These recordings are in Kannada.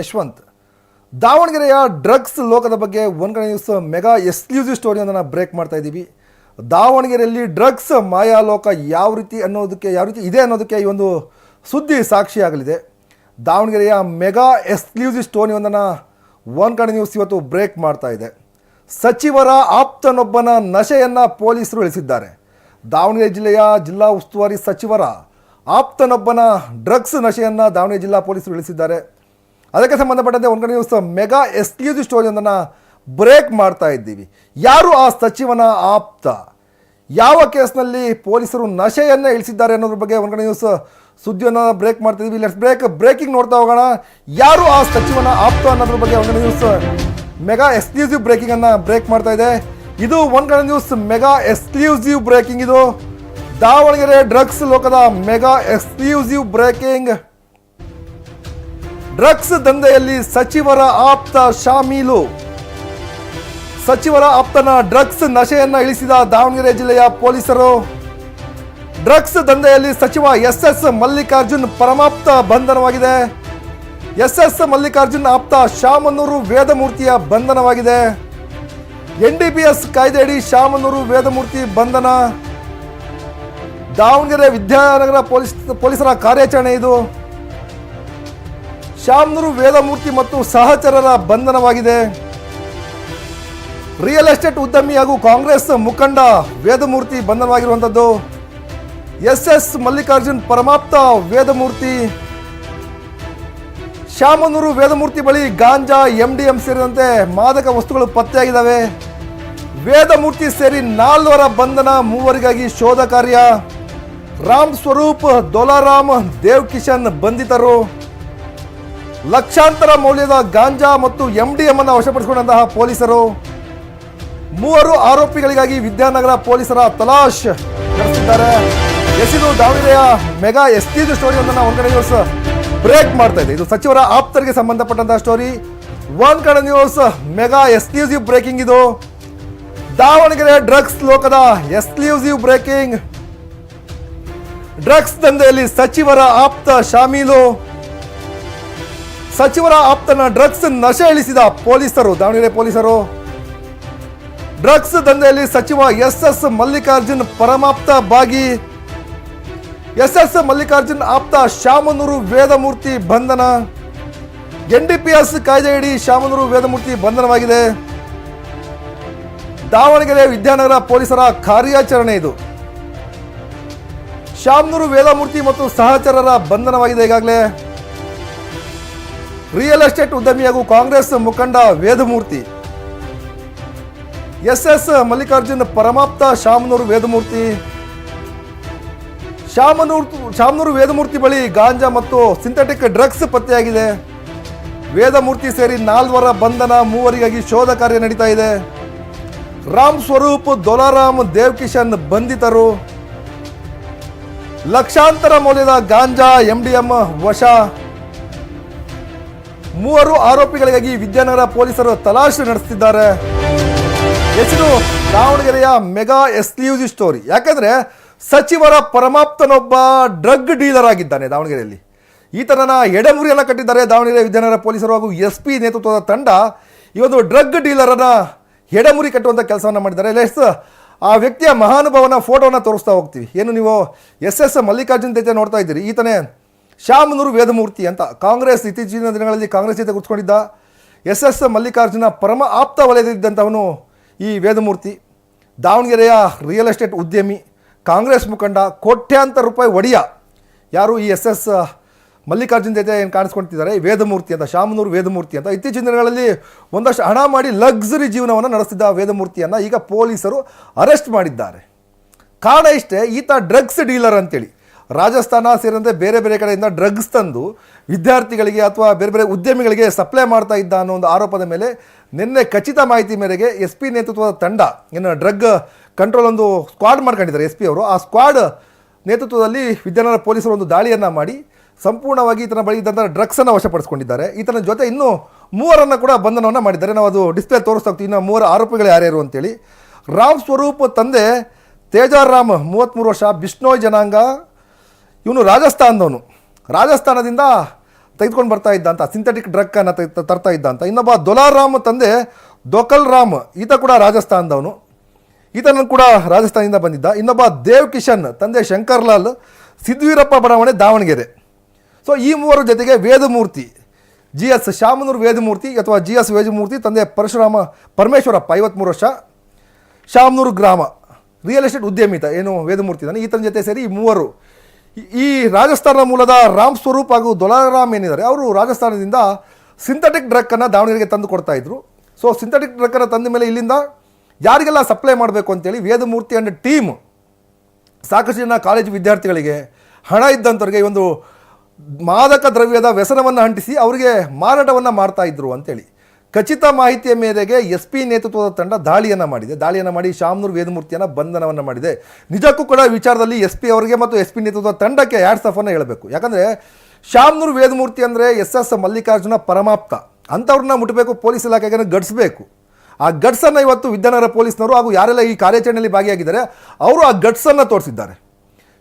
ಯಶವಂತ್. ದಾವಣಗೆರೆಯ ಡ್ರಗ್ಸ್ ಲೋಕದ ಬಗ್ಗೆ ಒಂದು ಕಡೆ ನ್ಯೂಸ್ ಮೆಗಾ ಎಕ್ಸ್ಕ್ಲೂಸಿವ್ ಸ್ಟೋರಿಯನ್ನು ಬ್ರೇಕ್ ಮಾಡ್ತಾ ಇದ್ದೀವಿ. ದಾವಣಗೆರೆಯಲ್ಲಿ ಡ್ರಗ್ಸ್ ಮಾಯಾಲೋಕ ಯಾವ ರೀತಿ ಅನ್ನೋದಕ್ಕೆ, ಯಾವ ರೀತಿ ಇದೆ ಅನ್ನೋದಕ್ಕೆ ಈ ಒಂದು ಸುದ್ದಿ ಸಾಕ್ಷಿಯಾಗಲಿದೆ ದಾವಣಗೆರೆಯ ಮೆಗಾ ಎಕ್ಸ್ಕ್ಲೂಸಿವ್ ಸ್ಟೋರಿಯೊಂದನ್ನು ಒಂದು ಕಡೆ ನ್ಯೂಸ್ ಇವತ್ತು ಬ್ರೇಕ್ ಮಾಡ್ತಾ ಇದೆ. ಸಚಿವರ ಆಪ್ತನೊಬ್ಬನ ನಶೆಯನ್ನು ಪೊಲೀಸರು ಇಳಿಸಿದ್ದಾರೆ. ದಾವಣಗೆರೆ ಜಿಲ್ಲೆಯ ಜಿಲ್ಲಾ ಉಸ್ತುವಾರಿ ಸಚಿವರ ಆಪ್ತನೊಬ್ಬನ ಡ್ರಗ್ಸ್ ನಶೆಯನ್ನು ದಾವಣಗೆರೆ ಜಿಲ್ಲಾ ಪೊಲೀಸರು ಇಳಿಸಿದ್ದಾರೆ. ಅದಕ್ಕೆ ಸಂಬಂಧಪಟ್ಟಂತೆ ಒಂದು ಕಡೆ ದಿವಸ ಮೆಗಾ ಎಕ್ಸ್ಕ್ಲೂಸಿವ್ ಸ್ಟೋರಿಯೊಂದನ್ನು ಬ್ರೇಕ್ ಮಾಡ್ತಾ ಇದ್ದೀವಿ. ಯಾರು ಆ ಸಚಿವನ ಆಪ್ತ? ಯಾವ ಕೇಸ್ನಲ್ಲಿ ಪೊಲೀಸರು ನಶೆಯನ್ನು ಇಳಿಸಿದ್ದಾರೆ ಅನ್ನೋದ್ರ ಬಗ್ಗೆ ಒಂದು ಕಡೆ ನ್ಯೂಸ್ ಸುದ್ದಿಯನ್ನು ಬ್ರೇಕ್ ಮಾಡ್ತಿದ್ದೀವಿ. ಲೆಟ್ಸ್ ಬ್ರೇಕ್ ಬ್ರೇಕಿಂಗ್ ನೋಡ್ತಾ ಹೋಗೋಣ. ಯಾರು ಆ ಸಚಿವನ ಆಪ್ತ ಅನ್ನೋದ್ರ ಬಗ್ಗೆ ಒಂದು ಕಡೆ ನ್ಯೂಸ್ ಮೆಗಾ ಎಕ್ಸ್ಕ್ಲೂಸಿವ್ ಬ್ರೇಕಿಂಗನ್ನು ಬ್ರೇಕ್ ಮಾಡ್ತಾ ಇದೆ. ಇದು ಒಂದು ಕಡೆ ನ್ಯೂಸ್ ಮೆಗಾ ಎಕ್ಸ್ಕ್ಲೂಸಿವ್ ಬ್ರೇಕಿಂಗ್ ಇದು. ದಾವಣಗೆರೆ ಡ್ರಗ್ಸ್ ಲೋಕದ ಮೆಗಾ ಎಕ್ಸ್ಕ್ಲೂಸಿವ್ ಬ್ರೇಕಿಂಗ್ ಡ್ರಗ್ಸ್ ದಂಧೆಯಲ್ಲಿ ಸಚಿವರ ಆಪ್ತ ಶಾಮೀಲು. ಸಚಿವರ ಆಪ್ತನ ಡ್ರಗ್ಸ್ ನಶೆಯನ್ನ ಇಳಿಸಿದ ದಾವಣಗೆರೆ ಜಿಲ್ಲೆಯ ಪೊಲೀಸರು. ಡ್ರಗ್ಸ್ ದಂಧೆಯಲ್ಲಿ ಸಚಿವ ಎಸ್ ಎಸ್ ಮಲ್ಲಿಕಾರ್ಜುನ್ ಪರಮಾಪ್ತ ಬಂಧನವಾಗಿದೆ. ಎಸ್ ಎಸ್ ಮಲ್ಲಿಕಾರ್ಜುನ್ ಆಪ್ತ ಶಾಮನೂರು ವೇದಮೂರ್ತಿಯ ಬಂಧನವಾಗಿದೆ. ಎನ್ ಡಿ ಬಿ ಎಸ್ ಕಾಯ್ದೆಯಡಿ ಶಾಮನೂರು ವೇದಮೂರ್ತಿ ಬಂಧನ. ದಾವಣಗೆರೆ ವಿದ್ಯಾನಗರ ಪೊಲೀಸ್ ಪೊಲೀಸರ ಕಾರ್ಯಾಚರಣೆ ಇದು. ಶಾಮನೂರು ವೇದಮೂರ್ತಿ ಮತ್ತು ಸಹಚರರ ಬಂಧನವಾಗಿದೆ. ರಿಯಲ್ ಎಸ್ಟೇಟ್ ಉದ್ಯಮಿ ಹಾಗೂ ಕಾಂಗ್ರೆಸ್ ಮುಖಂಡ ವೇದಮೂರ್ತಿ ಬಂಧನವಾಗಿರುವಂಥದ್ದು. ಎಸ್ ಎಸ್ ಮಲ್ಲಿಕಾರ್ಜುನ್ ಪರಮಾಪ್ತ ವೇದಮೂರ್ತಿ. ಶಾಮನೂರು ವೇದಮೂರ್ತಿ ಬಳಿ ಗಾಂಜಾ, ಎಂ ಡಿ ಎಂ ಸೇರಿದಂತೆ ಮಾದಕ ವಸ್ತುಗಳು ಪತ್ತೆಯಾಗಿದ್ದಾವೆ. ವೇದಮೂರ್ತಿ ಸೇರಿ ನಾಲ್ವರ ಬಂಧನ ಮೂವರಿಗಾಗಿ ಶೋಧ ಕಾರ್ಯ. ರಾಮ್ ಸ್ವರೂಪ್, ದೊಲಾರಾಮ್ ದೇವ್ ಕಿಶನ್ ಬಂಧಿತರು. ಲಕ್ಷಾಂತರ ಮೌಲ್ಯದ ಗಾಂಜಾ ಮತ್ತು ಎಂ ಡಿ ಎಂ ಅನ್ನು ವಶಪಡಿಸಿಕೊಂಡಂತಹ ಪೊಲೀಸರು. ಮೂವರು ಆರೋಪಿಗಳಿಗಾಗಿ ವಿದ್ಯಾನಗರ ಪೊಲೀಸರ ತಲಾಶ್ ನಡೆಸಿದ್ದಾರೆ. ಎಸಿದು ದಾವಣಗೆರೆಯ ಮೆಗಾ ಎಸ್ಟಿದು ಸ್ಟೋರಿ ಒಂದನ್ನು ಒಂದು ಕಡೆ ನ್ಯೂಸ್ ಬ್ರೇಕ್ ಮಾಡ್ತಾ ಇದೆ. ಇದು ಸಚಿವರ ಆಪ್ತರಿಗೆ ಸಂಬಂಧಪಟ್ಟಂತಹ ಸ್ಟೋರಿ ಒನ್ ಕಡೆ ನ್ಯೂಸ್ ಮೆಗಾ ಎಕ್ಸ್ಕ್ಲೂಸಿವ್ ಬ್ರೇಕಿಂಗ್ ಇದು. ದಾವಣಗೆರೆ ಡ್ರಗ್ಸ್ ಲೋಕದ ಎಕ್ಸ್ಕ್ಲೂಸಿವ್ ಬ್ರೇಕಿಂಗ್ ಡ್ರಗ್ಸ್ ದಂಧೆಯಲ್ಲಿ ಸಚಿವರ ಆಪ್ತ ಶಾಮೀಲು. ಸಚಿವರ ಆಪ್ತನ ಡ್ರಗ್ಸ್ ನಶೆ ಇಳಿಸಿದ ಪೊಲೀಸರು, ದಾವಣಗೆರೆ ಪೊಲೀಸರು. ಡ್ರಗ್ಸ್ ದಂಧೆಯಲ್ಲಿ ಸಚಿವ ಎಸ್ ಎಸ್ ಮಲ್ಲಿಕಾರ್ಜುನ್ ಪರಮಾಪ್ತ ಭಾಗಿ. ಎಸ್ ಎಸ್ ಮಲ್ಲಿಕಾರ್ಜುನ್ ಆಪ್ತ ಶಾಮನೂರು ವೇದಮೂರ್ತಿ ಬಂಧನ. ಎನ್ ಡಿ ಪಿ ಎಸ್ ಕಾಯ್ದೆಯಡಿ ಶಾಮನೂರು ವೇದಮೂರ್ತಿ ಬಂಧನವಾಗಿದೆ. ದಾವಣಗೆರೆ ವಿದ್ಯಾನಗರ ಪೊಲೀಸರ ಕಾರ್ಯಾಚರಣೆ ಇದು. ಶಾಮನೂರು ವೇದಮೂರ್ತಿ ಮತ್ತು ಸಹಚರರ ಬಂಧನವಾಗಿದೆ ಈಗಾಗಲೇ. ರಿಯಲ್ ಎಸ್ಟೇಟ್ ಉದ್ಯಮಿ ಹಾಗೂ ಕಾಂಗ್ರೆಸ್ ಮುಖಂಡ ವೇದಮೂರ್ತಿ. ಎಸ್ ಎಸ್ ಮಲ್ಲಿಕಾರ್ಜುನ್ ಪರಮಾಪ್ತ ಶಾಮನೂರು ವೇದಮೂರ್ತಿ. ಶಾಮನೂರು ಶಾಮನೂರು ವೇದಮೂರ್ತಿ ಬಳಿ ಗಾಂಜಾ ಮತ್ತು ಸಿಂಥೆಟಿಕ್ ಡ್ರಗ್ಸ್ ಪತ್ತೆಯಾಗಿದೆ. ವೇದಮೂರ್ತಿ ಸೇರಿ ನಾಲ್ವರ ಬಂಧನ ಮೂವರಿಗಾಗಿ ಶೋಧ ಕಾರ್ಯ ನಡೀತಾ ಇದೆ. ರಾಮ್ ಸ್ವರೂಪ್, ದೊಲಾರಾಮ್ ದೇವ್ ಕಿಶನ್ ಬಂಧಿತರು. ಲಕ್ಷಾಂತರ ಮೌಲ್ಯದ ಗಾಂಜಾ ಎಂಡಿಎಂ ವಶ. ಮೂವರು ಆರೋಪಿಗಳಿಗಾಗಿ ವಿದ್ಯಾನಗರ ಪೊಲೀಸರು ತಲಾಶೆ ನಡೆಸುತ್ತಿದ್ದಾರೆ ಹೆಸರು ದಾವಣಗೆರೆಯ ಮೆಗಾ ಎಕ್ಸ್ಕ್ಲೂಸಿವ್ ಸ್ಟೋರಿ. ಯಾಕಂದ್ರೆ ಸಚಿವರ ಪರಮಾಪ್ತನೊಬ್ಬ ಡ್ರಗ್ ಡೀಲರ್ ಆಗಿದ್ದಾನೆ ದಾವಣಗೆರೆಯಲ್ಲಿ. ಈತನನ್ನ ಎಡಮುರಿಯನ್ನ ಕಟ್ಟಿದ್ದಾರೆ ದಾವಣಗೆರೆ ವಿದ್ಯಾನಗರ ಪೊಲೀಸರು ಹಾಗೂ ಎಸ್ ಪಿ ನೇತೃತ್ವದ ತಂಡ. ಈ ಒಂದು ಡ್ರಗ್ ಡೀಲರನ್ನ ಎಡಮುರಿ ಕಟ್ಟುವಂಥ ಕೆಲಸವನ್ನು ಮಾಡಿದ್ದಾರೆ. ಲೆಸ್ ಆ ವ್ಯಕ್ತಿಯ ಮಹಾನುಭಾವನ ಫೋಟೋನ ತೋರಿಸ್ತಾ ಹೋಗ್ತೀವಿ. ಏನು ನೀವು ಎಸ್ ಎಸ್ ಮಲ್ಲಿಕಾರ್ಜುನ್ ಜೊತೆ ನೋಡ್ತಾ ಇದ್ದೀರಿ? ಈತನೇ ಶ್ಯಾಮನೂರು ವೇದಮೂರ್ತಿ ಅಂತ ಕಾಂಗ್ರೆಸ್ ಇತ್ತೀಚಿನ ದಿನಗಳಲ್ಲಿ ಕಾಂಗ್ರೆಸ್ ಜೊತೆ ಕೂತ್ಕೊಂಡಿದ್ದ ಎಸ್ ಎಸ್ ಮಲ್ಲಿಕಾರ್ಜುನ ಪರಮ ಆಪ್ತ ವಲಯದಿದ್ದಂಥವನು ಈ ವೇದಮೂರ್ತಿ. ದಾವಣಗೆರೆಯ ರಿಯಲ್ ಎಸ್ಟೇಟ್ ಉದ್ಯಮಿ, ಕಾಂಗ್ರೆಸ್ ಮುಖಂಡ, ಕೋಟ್ಯಾಂತರ ರೂಪಾಯಿ ಒಡೆಯ. ಯಾರು ಈ ಎಸ್ ಎಸ್ ಮಲ್ಲಿಕಾರ್ಜುನ ಜೊತೆ ಏನು ಕಾಣಿಸ್ಕೊಳ್ತಿದ್ದಾರೆ ವೇದಮೂರ್ತಿ ಅಂತ ಶಾಮನೂರು ವೇದಮೂರ್ತಿ ಅಂತ. ಇತ್ತೀಚಿನ ದಿನಗಳಲ್ಲಿ ಒಂದಷ್ಟು ಹಣ ಮಾಡಿ ಲಕ್ಸುರಿ ಜೀವನವನ್ನು ನಡೆಸಿದ್ದ ವೇದಮೂರ್ತಿಯನ್ನು ಈಗ ಪೊಲೀಸರು ಅರೆಸ್ಟ್ ಮಾಡಿದ್ದಾರೆ. ಕಾರಣ ಇಷ್ಟೇ, ಈತ ಡ್ರಗ್ಸ್ ಡೀಲರ್ ಅಂತೇಳಿ. ರಾಜಸ್ಥಾನ ಸೇರಿದಂತೆ ಬೇರೆ ಬೇರೆ ಕಡೆಯಿಂದ ಡ್ರಗ್ಸ್ ತಂದು ವಿದ್ಯಾರ್ಥಿಗಳಿಗೆ ಅಥವಾ ಬೇರೆ ಬೇರೆ ಉದ್ಯಮಿಗಳಿಗೆ ಸಪ್ಲೈ ಮಾಡ್ತಾ ಇದ್ದ ಅನ್ನೋ ಒಂದು ಆರೋಪದ ಮೇಲೆ ನಿನ್ನೆ ಖಚಿತ ಮಾಹಿತಿ ಮೇರೆಗೆ ಎಸ್ ಪಿ ನೇತೃತ್ವದ ತಂಡ, ಏನು ಡ್ರಗ್ ಕಂಟ್ರೋಲ್ ಒಂದು ಸ್ಕ್ವಾಡ್ ಮಾಡ್ಕೊಂಡಿದ್ದಾರೆ ಎಸ್ ಪಿ ಅವರು. ಆ ಸ್ಕ್ವಾಡ್ ನೇತೃತ್ವದಲ್ಲಿ ವಿದ್ಯಾನಗರ ಪೊಲೀಸರು ಒಂದು ದಾಳಿಯನ್ನು ಮಾಡಿ ಸಂಪೂರ್ಣವಾಗಿ ಈತನ ಬಳಿ ಇದ್ದಂಥ ಡ್ರಗ್ಸನ್ನು ವಶಪಡಿಸಿಕೊಂಡಿದ್ದಾರೆ. ಈತನ ಜೊತೆ ಇನ್ನೂ ಮೂವರನ್ನು ಕೂಡ ಬಂಧನವನ್ನು ಮಾಡಿದ್ದಾರೆ. ನಾವು ಅದು ಡಿಸ್ಪ್ಲೇ ತೋರಿಸ್ತಾ ಹೋಗ್ತೀವಿ. ಇನ್ನು ಮೂವರು ಆರೋಪಿಗಳು ಯಾರ್ಯಾರು ಅಂತೇಳಿ. ರಾಮ್ ಸ್ವರೂಪ್ ತಂದೆ ತೇಜಾರಾಮ್ ಮೂವತ್ತ್ಮೂರು ವರ್ಷ, ಬಿಷ್ಣೋಯ್ ಜನಾಂಗ ಇವನು ರಾಜಸ್ಥಾನದವನು. ರಾಜಸ್ಥಾನದಿಂದ ತೆಗೆದುಕೊಂಡು ಬರ್ತಾ ಇದ್ದ ಅಂತ ಸಿಂಥೆಟಿಕ್ ಡ್ರಗ್ ಅನ್ನ ತರ್ತಾ ಇದ್ದ ಅಂತ ಇನ್ನೊಬ್ಬ ದೊಲಾರಾಮ್ ತಂದೆ ದೊಕಲ್ ರಾಮ್ ಈತ ಕೂಡ ರಾಜಸ್ಥಾನದವನು. ಈತನನ್ನು ಕೂಡ ರಾಜಸ್ಥಾನದಿಂದ ಬಂದಿದ್ದ. ಇನ್ನೊಬ್ಬ ದೇವ್ ಕಿಶನ್ ತಂದೆ ಶಂಕರ್ಲಾಲ್ ಸಿದ್ವೀರಪ್ಪ ಬಡಾವಣೆ ದಾವಣಗೆರೆ. ಸೊ ಈ ಮೂವರ ಜೊತೆಗೆ ವೇದಮೂರ್ತಿ, ಜಿ ಎಸ್ ಶಾಮನೂರು ವೇದಮೂರ್ತಿ ಅಥವಾ ಜಿ ಎಸ್ ವೇದಮೂರ್ತಿ ತಂದೆ ಪರಶುರಾಮ ಪರಮೇಶ್ವರಪ್ಪ, ಐವತ್ಮೂರು ವರ್ಷ. ಶಾಮನೂರು ಗ್ರಾಮ, ರಿಯಲ್ ಎಸ್ಟೇಟ್ ಉದ್ಯಮಿತ. ಏನು ವೇದಮೂರ್ತಿ ಇದ್ದಾನೆ ಈತನ ಜೊತೆ ಸೇರಿ ಈ ಮೂವರು ಈ- ರಾಜಸ್ಥಾನ ಮೂಲದ ರಾಮ್ ಸ್ವರೂಪ್ ಹಾಗೂ ದೊಲಾರಾಮ್ ಏನಿದ್ದಾರೆ, ಅವರು ರಾಜಸ್ಥಾನದಿಂದ ಸಿಂಥೆಟಿಕ್ ಡ್ರಕ್ಕನ್ನು ದಾವಣಗೆರೆಗೆ ತಂದು ಕೊಡ್ತಾ ಇದ್ರು. ಸೊ ಸಿಂಥೆಟಿಕ್ ಡ್ರಕ್ಕನ್ನು ತಂದ ಮೇಲೆ ಇಲ್ಲಿಂದ ಯಾರಿಗೆಲ್ಲ ಸಪ್ಲೈ ಮಾಡಬೇಕು ಅಂತೇಳಿ ವೇದಮೂರ್ತಿ ಆ್ಯಂಡ್ ಟೀಮ್ ಸಾಕಷ್ಟು ಜನ ಕಾಲೇಜು ವಿದ್ಯಾರ್ಥಿಗಳಿಗೆ ಹಣ ಇದ್ದಂಥವ್ರಿಗೆ ಒಂದು ಮಾದಕ ದ್ರವ್ಯದ ವ್ಯಸನವನ್ನು ಅಂಟಿಸಿ ಅವರಿಗೆ ಮಾರಾಟವನ್ನು ಮಾಡ್ತಾ ಇದ್ರು ಅಂತೇಳಿ. ಖಚಿತ ಮಾಹಿತಿಯ ಮೇರೆಗೆ ಎಸ್ ಪಿ ನೇತೃತ್ವದ ತಂಡ ದಾಳಿಯನ್ನು ಮಾಡಿದೆ. ದಾಳಿಯನ್ನು ಮಾಡಿ ಶಾಮನೂರು ವೇದಮೂರ್ತಿಯನ್ನು ಬಂಧನವನ್ನು ಮಾಡಿದೆ. ನಿಜಕ್ಕೂ ಕೂಡ ವಿಚಾರದಲ್ಲಿ ಎಸ್ ಪಿ ಅವರಿಗೆ ಮತ್ತು ಎಸ್ ಪಿ ನೇತೃತ್ವದ ತಂಡಕ್ಕೆ ಹ್ಯಾಟ್ಸ್ ಆಫನ್ನು ಹೇಳಬೇಕು. ಯಾಕಂದರೆ ಶಾಮನೂರು ವೇದಮೂರ್ತಿ ಅಂದರೆ ಎಸ್ ಎಸ್ ಮಲ್ಲಿಕಾರ್ಜುನ ಪರಮಾಪ್ತ. ಅಂಥವ್ರನ್ನ ಮುಟ್ಟಬೇಕು ಪೊಲೀಸ್ ಇಲಾಖೆಗೆ ಗಡಿಸಬೇಕು. ಆ ಘಟ್ಸನ್ನು ಇವತ್ತು ವಿದ್ಯಾನಗರ ಪೊಲೀಸ್ನವರು ಹಾಗೂ ಯಾರೆಲ್ಲ ಈ ಕಾರ್ಯಾಚರಣೆಯಲ್ಲಿ ಭಾಗಿಯಾಗಿದ್ದಾರೆ, ಅವರು ಆ ಗಟ್ಸನ್ನು ತೋರಿಸಿದ್ದಾರೆ.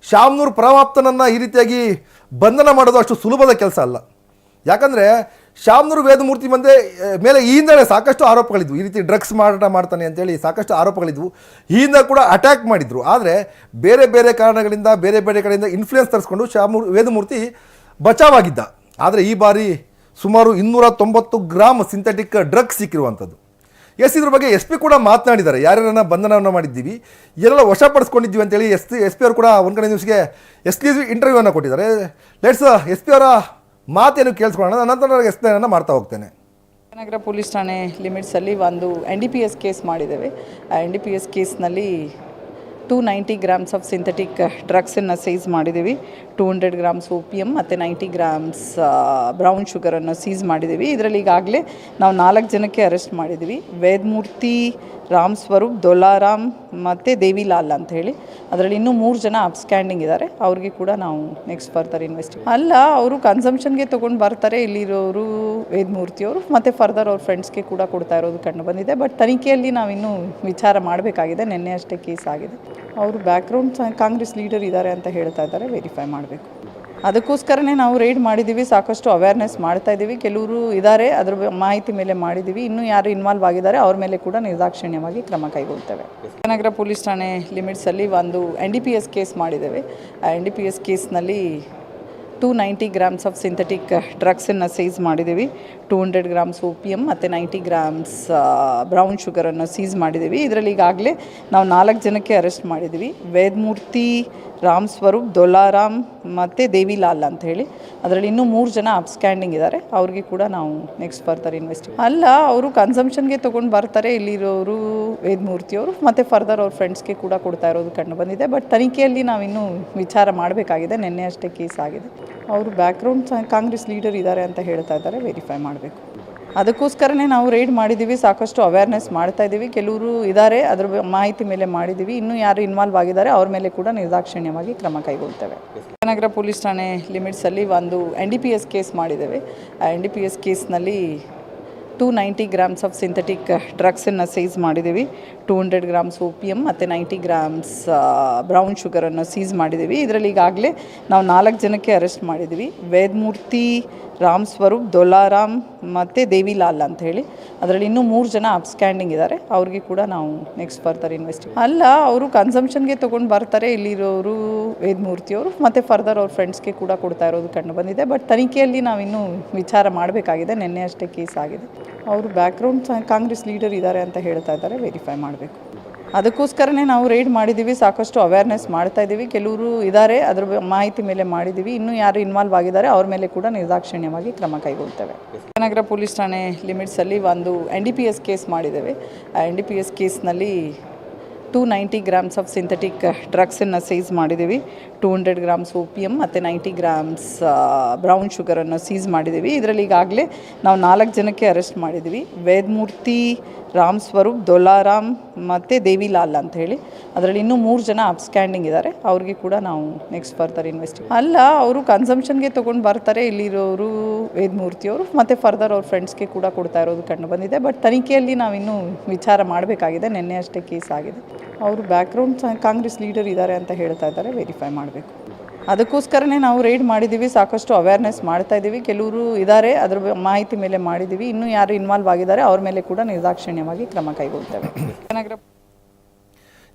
ಶಾಮ್ನೂರ್ ಪರಮಾಪ್ತನನ್ನು ಈ ರೀತಿಯಾಗಿ ಬಂಧನ ಮಾಡೋದು ಅಷ್ಟು ಸುಲಭದ ಕೆಲಸ ಅಲ್ಲ. ಯಾಕಂದರೆ ಶಾಮ್ನೂರ್ ವೇದಮೂರ್ತಿ ಮುಂದೆ ಮೇಲೆ ಈ ಹಿಂದೆ ಸಾಕಷ್ಟು ಆರೋಪಗಳಿದ್ವು. ಈ ರೀತಿ ಡ್ರಗ್ಸ್ ಮಾರಾಟ ಮಾಡ್ತಾನೆ ಅಂತೇಳಿ ಸಾಕಷ್ಟು ಆರೋಪಗಳಿದ್ವು. ಈ ಹಿಂದೆ ಕೂಡ ಅಟ್ಯಾಕ್ ಮಾಡಿದ್ರು. ಆದರೆ ಬೇರೆ ಬೇರೆ ಕಾರಣಗಳಿಂದ, ಬೇರೆ ಬೇರೆ ಕಡೆಯಿಂದ ಇನ್ಫ್ಲುಯೆನ್ಸ್ ತರಿಸ್ಕೊಂಡು ಶ್ಯಾಮೂರು ವೇದಮೂರ್ತಿ ಬಚಾವಾಗಿದ್ದ. ಆದರೆ ಈ ಬಾರಿ ಸುಮಾರು ಇನ್ನೂರ ತೊಂಬತ್ತು ಗ್ರಾಮ್ ಸಿಂಥೆಟಿಕ್ ಡ್ರಗ್ಸ್ ಸಿಕ್ಕಿರುವಂಥದ್ದು. ಎಸ್ ಇದ್ರ ಬಗ್ಗೆ ಎಸ್ ಪಿ ಕೂಡ ಮಾತನಾಡಿದ್ದಾರೆ. ಯಾರ್ಯಾರನ್ನ ಬಂಧನವನ್ನು ಮಾಡಿದ್ದೀವಿ ಎಲ್ಲ ವಶಪಡಿಸ್ಕೊಂಡಿದ್ದೀವಿ ಅಂತೇಳಿ ಎಸ್ ಎಸ್ ಪಿ ಅವರು ಕೂಡ ಒಂದು ಕಡೆ ನ್ಯೂಸ್ಗೆ ಎಕ್ಸ್ಕ್ಲೂಸಿವ್ ಇಂಟರ್ವ್ಯೂವನ್ನು ಕೊಟ್ಟಿದ್ದಾರೆ. ಲೆಟ್ಸ್ ಎಸ್ ಪಿ ಅವರ ಮಾತೇನು ಕೇಳಿಸ್ಕೊಳ್ಳೋಣ. ನಂತರ ನಾನು ಎಕ್ಸ್ಪ್ಲೇನನ್ನು ಮಾಡ್ತಾ ಹೋಗ್ತೇನೆ. ನಗರ ಪೊಲೀಸ್ ಠಾಣೆ ಲಿಮಿಟ್ಸಲ್ಲಿ ಒಂದು N D P S case ಮಾಡಿದ್ದೇವೆ. ಆ ಎನ್ ಡಿ ಪಿ ಎಸ್ ಕೇಸ್ನಲ್ಲಿ two ninety grams of synthetic ಡ್ರಗ್ಸನ್ನು seize ಮಾಡಿದ್ದೀವಿ. Two hundred grams O P M ಮತ್ತು ನೈಂಟಿ ಗ್ರಾಮ್ಸ್ ಬ್ರೌನ್ ಶುಗರನ್ನು ಸೀಸ್ ಮಾಡಿದ್ದೀವಿ. ಇದರಲ್ಲಿ ಈಗಾಗಲೇ ನಾವು ನಾಲ್ಕು ಜನಕ್ಕೆ ಅರೆಸ್ಟ್ ಮಾಡಿದ್ದೀವಿ. ವೇದಮೂರ್ತಿ ರಾಮ್ ಸ್ವರೂಪ್, ದೊಲಾರಾಮ್ ಮತ್ತು ದೇವಿಲಾಲ್ ಅಂತ ಹೇಳಿ. ಅದರಲ್ಲಿ ಇನ್ನೂ ಮೂರು ಜನ ಅಪ್ಸ್ಕ್ಯಾಂಡಿಂಗ್ ಇದ್ದಾರೆ ಅವ್ರಿಗೆ ಕೂಡ ನಾವು ನೆಕ್ಸ್ಟ್ ಫರ್ದರ್ ಇನ್ವೆಸ್ಟ್ ಅಲ್ಲ, ಅವರು ಕನ್ಸಂಪ್ಷನ್ಗೆ ತೊಗೊಂಡು ಬರ್ತಾರೆ. ಇಲ್ಲಿರೋರು ವೇದಮೂರ್ತಿಯವರು ಮತ್ತು ಫರ್ದರ್ ಅವ್ರ ಫ್ರೆಂಡ್ಸ್ಗೆ ಕೂಡ ಕೊಡ್ತಾ ಇರೋದು ಕಂಡು ಬಂದಿದೆ. ಬಟ್ ತನಿಖೆಯಲ್ಲಿ ನಾವಿನ್ನೂ ವಿಚಾರ ಮಾಡಬೇಕಾಗಿದೆ. ನಿನ್ನೆ ಅಷ್ಟೇ ಕೇಸ್ ಆಗಿದೆ. ಅವರು ಬ್ಯಾಕ್ಗ್ರೌಂಡ್ ಕಾಂಗ್ರೆಸ್ ಲೀಡರ್ ಇದ್ದಾರೆ ಅಂತ ಹೇಳ್ತಾ ಇದ್ದಾರೆ. ವೆರಿಫೈ ಮಾಡಬೇಕು. ಅದಕ್ಕೋಸ್ಕರನೇ ನಾವು ರೈಡ್ ಮಾಡಿದ್ದೀವಿ ಸಾಕಷ್ಟು ಅವೇರ್ನೆಸ್ ಮಾಡ್ತಾ ಇದ್ದೀವಿ ಕೆಲವರು ಇದ್ದಾರೆ ಅದರ ಮಾಹಿತಿ ಮೇಲೆ ಮಾಡಿದ್ದೀವಿ ಇನ್ನೂ ಯಾರು ಇನ್ವಾಲ್ವ್ ಆಗಿದ್ದಾರೆ, ಅವ್ರ ಮೇಲೆ ಕೂಡ ನಿರ್ದಾಕ್ಷಿಣ್ಯವಾಗಿ ಕ್ರಮ ಕೈಗೊಳ್ತೇವೆ. ನಗರ ಪೊಲೀಸ್ ಠಾಣೆ ಲಿಮಿಟ್ಸಲ್ಲಿ ಒಂದು N D P S case ಮಾಡಿದ್ದೇವೆ. ಆ ಎನ್ ಡಿ ಪಿ ಎಸ್ ಕೇಸ್ನಲ್ಲಿ two ninety grams of synthetic ಡ್ರಗ್ಸನ್ನು seize ಮಾಡಿದ್ದೀವಿ. Two hundred grams O P M ಮತ್ತು ನೈಂಟಿ ಗ್ರಾಮ್ಸ್ ಬ್ರೌನ್ ಶುಗರನ್ನು ಸೀಸ್ ಮಾಡಿದ್ದೀವಿ. ಇದರಲ್ಲಿ ಈಗಾಗಲೇ ನಾವು ನಾಲ್ಕು ಜನಕ್ಕೆ ಅರೆಸ್ಟ್ ಮಾಡಿದ್ದೀವಿ. ವೇದಮೂರ್ತಿ, ರಾಮ್ ಸ್ವರೂಪ್ ದೊಲಾರಾಮ್ ಮತ್ತು ದೇವಿಲಾಲ್ ಅಂತ ಹೇಳಿ. ಅದರಲ್ಲಿ ಇನ್ನೂ ಮೂರು ಜನ ಅಪ್ಸ್ಕ್ಯಾಂಡಿಂಗ್ ಇದ್ದಾರೆ. ಅವ್ರಿಗೆ ಕೂಡ ನಾವು ನೆಕ್ಸ್ಟ್ ಬರ್ತಾರೆ ಇನ್ವೆಸ್ಟ್ ಅಲ್ಲ, ಅವರು ಕನ್ಸಂಪ್ಷನ್ಗೆ ತೊಗೊಂಡು ಬರ್ತಾರೆ. ಇಲ್ಲಿರೋರು ವೇದಮೂರ್ತಿಯವರು ಮತ್ತು ಫರ್ದರ್ ಅವ್ರ ಫ್ರೆಂಡ್ಸ್ಗೆ ಕೂಡ ಕೊಡ್ತಾ ಇರೋದು ಕಂಡು ಬಂದಿದೆ. ಬಟ್ ತನಿಖೆಯಲ್ಲಿ ನಾವಿನ್ನೂ ವಿಚಾರ ಮಾಡಬೇಕಾಗಿದೆ. ನಿನ್ನೆ ಅಷ್ಟೇ ಕೇಸ್ ಆಗಿದೆ. ಅವರು ಬ್ಯಾಕ್ಗ್ರೌಂಡ್ ಕಾಂಗ್ರೆಸ್ ಲೀಡರ್ ಇದ್ದಾರೆ ಅಂತ ಹೇಳ್ತಾ ಇದ್ದಾರೆ. ವೆರಿಫೈ ಮಾಡಬೇಕು. ಅದಕ್ಕೋಸ್ಕರನೇ ನಾವು ರೈಡ್ ಮಾಡಿದ್ದೀವಿ ಸಾಕಷ್ಟು ಅವೇರ್ನೆಸ್ ಮಾಡ್ತಾ ಇದ್ದೀವಿ ಕೆಲವರು ಇದ್ದಾರೆ ಅದರ ಮಾಹಿತಿ ಮೇಲೆ ಮಾಡಿದ್ದೀವಿ ಇನ್ನೂ ಯಾರು ಇನ್ವಾಲ್ವ್ ಆಗಿದ್ದಾರೆ, ಅವ್ರ ಮೇಲೆ ಕೂಡ ನಿರ್ದಾಕ್ಷಿಣ್ಯವಾಗಿ ಕ್ರಮ ಕೈಗೊಳ್ತೇವೆ. ನಗರ ಪೊಲೀಸ್ ಠಾಣೆ ಲಿಮಿಟ್ಸಲ್ಲಿ ಒಂದು N D P S case ಮಾಡಿದ್ದೇವೆ. ಆ ಎನ್ ಡಿ ಪಿ ಎಸ್ ಕೇಸ್ನಲ್ಲಿ two ninety grams of synthetic ಡ್ರಗ್ಸನ್ನು seize ಮಾಡಿದ್ದೀವಿ. Two hundred grams O P M ಮತ್ತು ನೈಂಟಿ ಗ್ರಾಮ್ಸ್ ಬ್ರೌನ್ ಶುಗರನ್ನು ಸೀಸ್ ಮಾಡಿದ್ದೀವಿ. ಇದರಲ್ಲಿ ಈಗಾಗಲೇ ನಾವು ನಾಲ್ಕು ಜನಕ್ಕೆ ಅರೆಸ್ಟ್ ಮಾಡಿದ್ದೀವಿ. ವೇದಮೂರ್ತಿ ರಾಮ್ ಸ್ವರೂಪ್ ದೊಲಾರಾಮ್ ಮತ್ತು ದೇವಿಲಾಲ್ ಅಂತ ಹೇಳಿ. ಅದರಲ್ಲಿ ಇನ್ನೂ ಮೂರು ಜನ ಅಪ್ಸ್ಕ್ಯಾಂಡಿಂಗ್ ಇದ್ದಾರೆ ಅವ್ರಿಗೆ ಕೂಡ ನಾವು ನೆಕ್ಸ್ಟ್ ಬರ್ತಾರೆ ಇನ್ವೆಸ್ಟ್ ಅಲ್ಲ, ಅವರು ಕನ್ಸಂಪ್ಷನ್ಗೆ ತೊಗೊಂಡು ಬರ್ತಾರೆ. ಇಲ್ಲಿರೋರು ವೇದಮೂರ್ತಿಯವರು ಮತ್ತು ಫರ್ದರ್ ಅವ್ರ ಫ್ರೆಂಡ್ಸ್ಗೆ ಕೂಡ ಕೊಡ್ತಾ ಇರೋದು ಕಂಡು ಬಂದಿದೆ. ಬಟ್ ತನಿಖೆಯಲ್ಲಿ ನಾವಿನ್ನೂ ವಿಚಾರ ಮಾಡಬೇಕಾಗಿದೆ. ನಿನ್ನೆ ಅಷ್ಟೇ ಕೇಸ್ ಆಗಿದೆ. ಅವರು ಬ್ಯಾಕ್ಗ್ರೌಂಡ್ ಕಾಂಗ್ರೆಸ್ ಲೀಡರ್ ಇದ್ದಾರೆ ಅಂತ ಹೇಳ್ತಾ ಇದ್ದಾರೆ. ವೆರಿಫೈ ಮಾಡಬೇಕು. ಅದಕ್ಕೋಸ್ಕರನೇ ನಾವು ರೈಡ್ ಮಾಡಿದ್ದೀವಿ ಸಾಕಷ್ಟು ಅವೇರ್ನೆಸ್ ಮಾಡ್ತಾ ಇದ್ದೀವಿ ಕೆಲವರು ಇದ್ದಾರೆ ಅದರ ಮಾಹಿತಿ ಮೇಲೆ ಮಾಡಿದ್ದೀವಿ ಇನ್ನೂ ಯಾರು ಇನ್ವಾಲ್ವ್ ಆಗಿದ್ದಾರೆ, ಅವ್ರ ಮೇಲೆ ಕೂಡ ನಿರ್ದಾಕ್ಷಿಣ್ಯವಾಗಿ ಕ್ರಮ ಕೈಗೊಳ್ತೇವೆ. ನಗರ ಪೊಲೀಸ್ ಠಾಣೆ ಲಿಮಿಟ್ಸಲ್ಲಿ ಒಂದು N D P S case ಮಾಡಿದ್ದೇವೆ. ಆ ಎನ್ ಡಿ ಪಿ ಎಸ್ ಕೇಸ್ನಲ್ಲಿ two ninety grams of synthetic ಡ್ರಗ್ಸನ್ನು seize ಮಾಡಿದ್ದೀವಿ. Two hundred grams O P M ಮತ್ತು ನೈಂಟಿ ಗ್ರಾಮ್ಸ್ ಬ್ರೌನ್ ಶುಗರನ್ನು ಸೀಸ್ ಮಾಡಿದ್ದೀವಿ. ಇದರಲ್ಲಿ ಈಗಾಗಲೇ ನಾವು ನಾಲ್ಕು ಜನಕ್ಕೆ ಅರೆಸ್ಟ್ ಮಾಡಿದ್ದೀವಿ. ವೇದಮೂರ್ತಿ, ರಾಮ್ ಸ್ವರೂಪ್ ದೊಲಾರಾಮ್ ಮತ್ತು ದೇವಿಲಾಲ್ ಅಂತ ಹೇಳಿ. ಅದರಲ್ಲಿ ಇನ್ನೂ ಮೂರು ಜನ ಅಪ್ಸ್ಕ್ಯಾಂಡಿಂಗ್ ಇದ್ದಾರೆ ಅವ್ರಿಗೆ ಕೂಡ ನಾವು ನೆಕ್ಸ್ಟ್ ಫರ್ದರ್ ಇನ್ವೆಸ್ಟ್ ಅಲ್ಲ, ಅವರು ಕನ್ಸಂಪ್ಷನ್ಗೆ ತೊಗೊಂಡು ಬರ್ತಾರೆ. ಇಲ್ಲಿರೋರು ವೇದಮೂರ್ತಿಯವರು ಮತ್ತು ಫರ್ದರ್ ಅವ್ರ ಫ್ರೆಂಡ್ಸ್ಗೆ ಕೂಡ ಕೊಡ್ತಾ ಇರೋದು ಕಂಡು ಬಂದಿದೆ. ಬಟ್ ತನಿಖೆಯಲ್ಲಿ ನಾವಿನ್ನೂ ವಿಚಾರ ಮಾಡಬೇಕಾಗಿದೆ. ನಿನ್ನೆ ಅಷ್ಟೇ ಕೇಸ್ ಆಗಿದೆ. ಅವರು ಬ್ಯಾಕ್ಗ್ರೌಂಡ್ ಕಾಂಗ್ರೆಸ್ ಲೀಡರ್ ಇದ್ದಾರೆ ಅಂತ ಹೇಳ್ತಾ ಇದ್ದಾರೆ. ವೆರಿಫೈ ಮಾಡಬೇಕು. ಅದಕ್ಕೋಸ್ಕರನೇ ನಾವು ರೈಡ್ ಮಾಡಿದ್ದೀವಿ ಸಾಕಷ್ಟು ಅವೇರ್ನೆಸ್ ಮಾಡ್ತಾ ಇದ್ದೀವಿ ಕೆಲವರು ಇದ್ದಾರೆ ಅದರ ಮಾಹಿತಿ ಮೇಲೆ ಮಾಡಿದ್ದೀವಿ ಇನ್ನೂ ಯಾರು ಇನ್ವಾಲ್ವ್ ಆಗಿದ್ದಾರೆ, ಅವ್ರ ಮೇಲೆ ಕೂಡ ನಿರ್ದಾಕ್ಷಿಣ್ಯವಾಗಿ ಕ್ರಮ ಕೈಗೊಳ್ತೇವೆ.